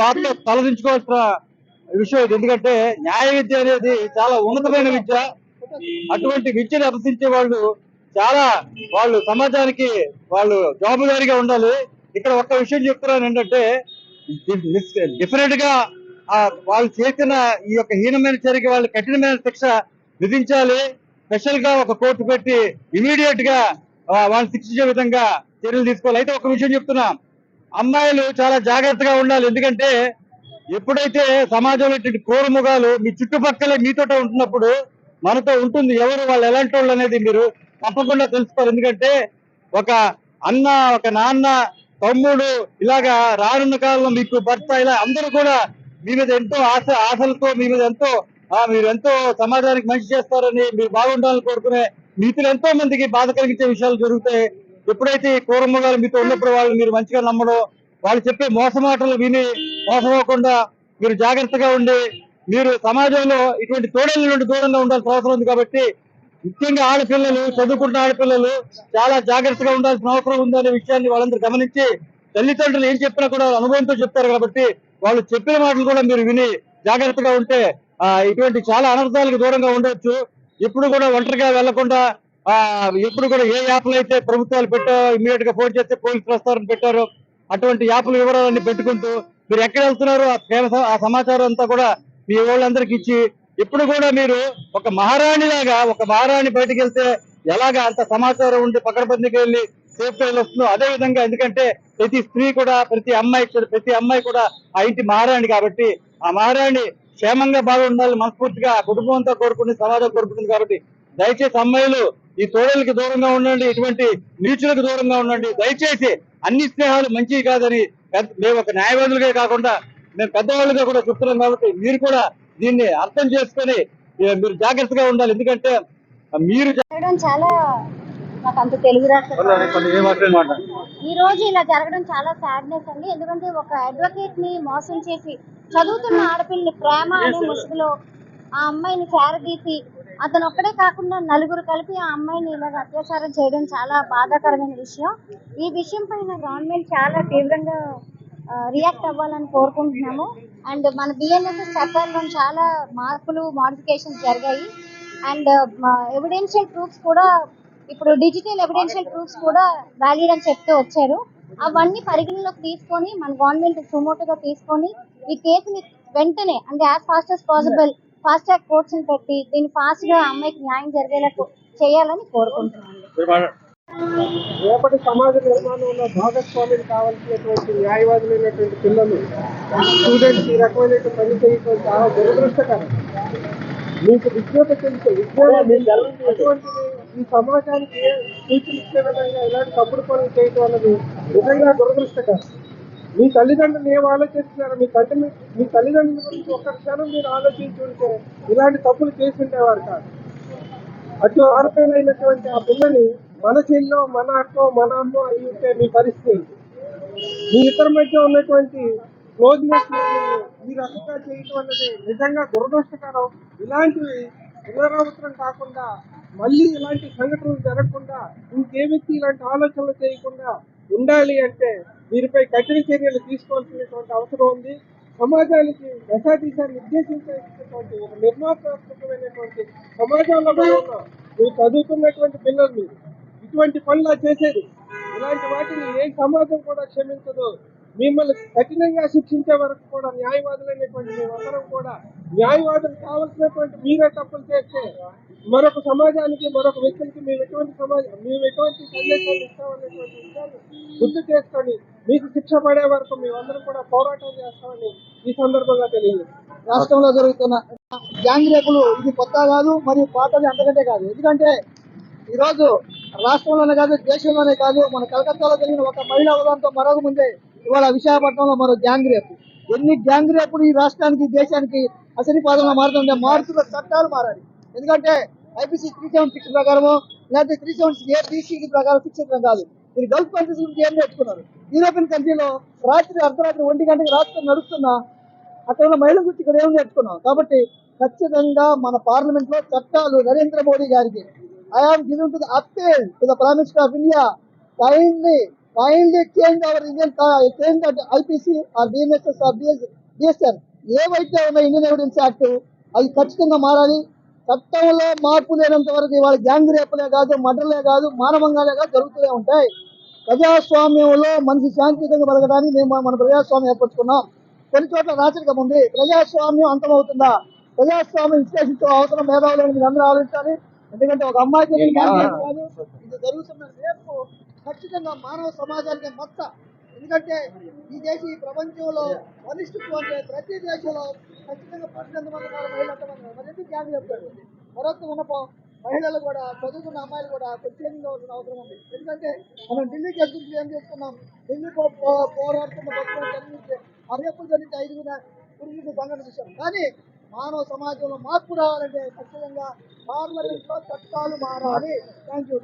దాంట్లో తలదించుకోవాల్సిన విషయం ఇది. ఎందుకంటే న్యాయ విద్య అనేది చాలా ఉన్నతమైన విద్య. అటువంటి విద్యను అభ్యసించే వాళ్ళు చాలా వాళ్ళు సమాజానికి వాళ్ళు జవాబుదారీగా ఉండాలి. ఇక్కడ ఒక్క విషయం చెప్తున్నాను ఏంటంటే డిఫరెంట్గా వాళ్ళు చేసిన ఈ యొక్క హీనమైన చర్యకి వాళ్ళు కఠినమైన శిక్ష విధించాలి. స్పెషల్గా ఒక కోర్టు పెట్టి ఇమీడియట్గా వాళ్ళు శిక్షించే విధంగా చర్యలు తీసుకోవాలి. అయితే ఒక విషయం చెప్తున్నా. అమ్మాయిలు చాలా జాగ్రత్తగా ఉండాలి. ఎందుకంటే ఎప్పుడైతే సమాజంలో ఇటువంటి కోరుముఖాలు మీ చుట్టుపక్కలే మీతో ఉంటున్నప్పుడు మనతో ఉంటుంది. ఎవరు వాళ్ళు ఎలాంటి వాళ్ళు అనేది మీరు తప్పకుండా తెలుసుకోవాలి. ఎందుకంటే ఒక అన్న ఒక నాన్న తమ్ముడు ఇలాగా రానున్న కాలంలో మీకు భర్త ఇలా అందరూ కూడా మీ మీద ఎంతో ఆశ ఆశలతో మీ మీద ఎంతో మీరు ఎంతో సమాజానికి మంచి చేస్తారని మీరు బాగుండాలని కోరుకునే మీతులు ఎంతో మందికి బాధ కలిగించే విషయాలు జరుగుతాయి. ఎప్పుడైతే ఈ క్రూరముగాలు మీతో ఉన్నప్పుడు వాళ్ళు మీరు మంచిగా నమ్మడం వాళ్ళు చెప్పే మోసమాటలు విని మోసపోకుండా మీరు జాగ్రత్తగా ఉండి మీరు సమాజంలో ఇటువంటి తోడల నుండి దూరంగా ఉండాల్సిన అవసరం ఉంది కాబట్టి ముఖ్యంగా ఆడపిల్లలు చదువుకుంటున్న ఆడపిల్లలు చాలా జాగ్రత్తగా ఉండాల్సిన అవసరం ఉందనే విషయాన్ని వాళ్ళందరూ గమనించి తల్లిదండ్రులు ఏం చెప్పినా కూడా అనుభవంతో చెప్తారు కాబట్టి వాళ్ళు చెప్పిన మాటలు కూడా మీరు విని జాగ్రత్తగా ఉంటే ఇటువంటి చాలా అనర్థాలకు దూరంగా ఉండొచ్చు. ఎప్పుడు కూడా ఒంటరిగా వెళ్ళకుండా ఎప్పుడు కూడా ఏ యాప్లు అయితే ప్రభుత్వాలు పెట్టారో ఇమీడియట్గా ఫోన్ చేస్తే పోలీసులు వస్తారని పెట్టారో అటువంటి యాప్ల వివరాలన్నీ పెట్టుకుంటూ మీరు ఎక్కడ వెళ్తున్నారో ఆ ఆ సమాచారం అంతా కూడా మీ వాళ్ళందరికి ఇచ్చి ఇప్పుడు కూడా మీరు ఒక మహారాణి లాగా ఒక మహారాణి బయటకు వెళ్తే ఎలాగా అంత సమాచారం ఉండి పకడబందికి వెళ్ళి సేఫ్గా వస్తుందో అదే విధంగా ఎందుకంటే ప్రతి స్త్రీ కూడా ప్రతి అమ్మాయి ప్రతి అమ్మాయి కూడా ఆ ఇంటి మహారాణి కాబట్టి ఆ మహారాణి క్షేమంగా బాగుండాలి మనస్ఫూర్తిగా కుటుంబంతో కుటుంబం అంతా కోరుకుంది సమాజం కోరుకుంటుంది కాబట్టి దయచేసి అమ్మాయిలు ఈ తోడలకి దూరంగా ఉండండి ఇటువంటి నీచులకు దూరంగా ఉండండి. దయచేసి అన్ని స్నేహాలు మంచివి కాదని మేము ఒక న్యాయవాదులుగా కాకుండా మేము పెద్దవాళ్ళుగా కూడా చెప్తున్నాం కాబట్టి మీరు కూడా దీన్ని అర్థం చేసుకొని మీరు జాగ్రత్తగా ఉండాలి. ఎందుకంటే మీరు జరగడం చాలా నాకు అంత తెలుగు ఈ రోజు ఇలా జరగడం చాలా సాడ్నెస్ అండి. ఎందుకంటే ఒక అడ్వకేట్ని మోసం చేసి చదువుతున్న ఆడపిల్లని ప్రేమ అనే ముసుగులో ఆ అమ్మాయిని చేరదీసి అతను ఒక్కడే కాకుండా నలుగురు కలిపి ఆ అమ్మాయిని ఇలాగ అత్యాచారం చేయడం చాలా బాధాకరమైన విషయం. ఈ విషయం పైన గవర్నమెంట్ చాలా తీవ్రంగా రియాక్ట్ అవ్వాలని కోరుకుంటున్నాము. అండ్ మన బిఎన్ఎస్ఎస్ చట్టాల్లో చాలా మార్పులు మోడిఫికేషన్స్ జరిగాయి. అండ్ ఎవిడెన్షియల్ ప్రూఫ్స్ కూడా ఇప్పుడు డిజిటల్ ఎవిడెన్షియల్ ప్రూఫ్స్ కూడా వ్యాలిడ్ అని చెప్తూ వచ్చారు. అవన్నీ పరిగణలోకి తీసుకొని మన గవర్నమెంట్ సుమోటోగా తీసుకొని ఈ కేసుని వెంటనే అంటే as fast as possible fast track courts పెట్టి దీన్ని ఫాస్ట్గా అమ్మాయికి న్యాయం జరిగేలా చేయాలని కోరుకుంటున్నాను. రేపటి సమాజ నిర్మాణంలో భాగస్వామ్యం కావాల్సినటువంటి న్యాయవాదులైనటువంటి పిల్లలు స్టూడెంట్స్ ఈ రకమైన పని చేయడం చాలా దురదృష్టకరం. మీకు విజ్ఞత తెలుసు విజ్ఞానం ఈ సమాజానికి సూచించే విధంగా ఇలాంటి తప్పుడు పనులు చేయడం అన్నది నిజంగా దురదృష్టకరం. మీ తల్లిదండ్రులు ఏం ఆలోచిస్తున్నారు? మీ తల్లి మీ తల్లిదండ్రుల గురించి ఒక్క క్షణం మీరు ఆలోచించి ఉంటే ఇలాంటి తప్పులు చేసి ఉండేవారు కాదు. అటు ఆడపిల్లైనటువంటి ఆ పిల్లని మన చెల్లో మన అక్కో మన అమ్మో అయి ఉంటే మీ పరిస్థితి మీ ఇద్దరి మధ్య ఉన్నటువంటి క్లోజ్నెస్ ఈ రకంగా చేయటం అన్నది నిజంగా దురదృష్టకరం. ఇలాంటివి పునరావృతం కాకుండా మళ్ళీ ఇలాంటి సంఘటనలు జరగకుండా ఇంకే వ్యక్తి ఇలాంటి ఆలోచనలు చేయకుండా ఉండాలి అంటే వీరిపై కఠిన చర్యలు తీసుకోవాల్సినటువంటి అవసరం ఉంది. సమాజానికి దశాదిశాన్ని ఉద్దేశించేటువంటి ఒక నిర్మాణాత్మకమైనటువంటి సమాజంలో మీరు నువ్వు చదువుతున్నటువంటి పిల్లలు మీరు. ఇటువంటి పనులు చేసేది. ఇలాంటి వాటిని ఏ సమాజం కూడా క్షమించదు. మిమ్మల్ని కఠినంగా శిక్షించే వరకు కూడా న్యాయవాదులు అనేటువంటి మేమందరం కూడా న్యాయవాదులు కావలసినటువంటి మీరే తప్పులు చేస్తే మరొక సమాజానికి మరొక వ్యక్తులకి మేము ఎటువంటి సమాజం మేము ఎటువంటి సందేశాలు ఇస్తామనేటువంటి విషయాన్ని గుర్తు చేసుకొని మీకు శిక్ష పడే వరకు మేమందరం కూడా పోరాటం చేస్తామని ఈ సందర్భంగా తెలియదు రాష్ట్రంలో జరుగుతున్న గ్యాంగ్ రేపులు ఇది కొత్త కాదు మరియు పాతది అంతకంటే కాదు. ఎందుకంటే ఈరోజు రాష్ట్రంలోనే కాదు దేశంలోనే కాదు మన కలకత్తాలో జరిగిన ఒక మహిళా ఉదాహరణతో మరొక ముందే ఇవాళ విశాఖపట్నంలో మరో గ్యాంగ్ రేపు. ఎన్ని గ్యాంగ్ రేపులు ఈ రాష్ట్రానికి దేశానికి అసలు పాదంలో మారుతుంటే మారుతున్న చట్టాలు మారాలి ఎందుకంటే ఐపీసీ త్రీ సెవెన్ సిక్స్ ప్రకారము లేకపోతే త్రీ సెవెన్ ఏ బీసీడీ ప్రకారం శిక్షించడం కాదు. మీరు గల్ఫ్ కంట్రీస్ గురించి ఏం నేర్చుకున్నారు? యూరోపియన్ కంట్రీలో రాత్రి అర్ధరాత్రి ఒంటి గంటకి రాత్రి నడుస్తున్న అక్కడ ఉన్న మహిళల గురించి ఇక్కడ ఏం నేర్చుకున్నాం కాబట్టి ఖచ్చితంగా మన పార్లమెంట్లో చట్టాలు నరేంద్ర మోడీ గారికి I am giving to the appeal to the prime minister of India kindly kindly change our Indian change that IPC or BNSS or BS BSN ఏవైతే ఉన్నాయి ఇండియన్ ఎవిడెన్స్ యాక్ట్ అవి ఖచ్చితంగా మారాలి. చట్టంలో మార్పు లేనంత వరకు ఇవాళ గ్యాంగ్ రేపులే కాదు మర్డర్లే కాదు మానవంగాలే కాదు జరుగుతూనే ఉంటాయి. ప్రజాస్వామ్యంలో మనిషి శాంతియుతంగా బతకడానికి మేము మన ప్రజాస్వామ్యం ఏర్పరచుకున్నాం. కొన్ని చోట్ల రాచరికం ఉంది. ప్రజాస్వామ్యం అంతమవుతుందా? ప్రజాస్వామ్యం విశ్లేషించే అవసరం మేధావులను మీరు అందరూ ఆలోచించాలి. ఎందుకంటే ఒక అమ్మాయికి ఇది జరుగుతున్న రేపు ఖచ్చితంగా మానవ సమాజానికి మచ్చ. ఎందుకంటే ఈ దేశ ఈ ప్రపంచంలో వరిష్ఠత్వం అంటే ప్రతి దేశంలో ఖచ్చితంగా పన్నెండు మంది ఉన్నారు మహిళలు ఎంతమంది మరి ఎందుకు గ్యాంగ్ చెప్తారు? మరొక ఉన్నపో మహిళలు కూడా చదువుకున్న అమ్మాయిలు కూడా కొద్దిగా కావాల్సిన అవసరం ఉంది. ఎందుకంటే మనం ఢిల్లీకి ఎదురు ఏం చేస్తున్నాం? ఢిల్లీ పో- పోరాడుతున్న భక్తులు జరిగించే అరేపులు జరిగితే ఐదుగురు పురుగులు సంఘటన చూసాం కానీ మానవ సమాజంలో మార్పు రావాలంటే ఖచ్చితంగా పార్లమెంట్ చట్టాలు మారాలి. Thank you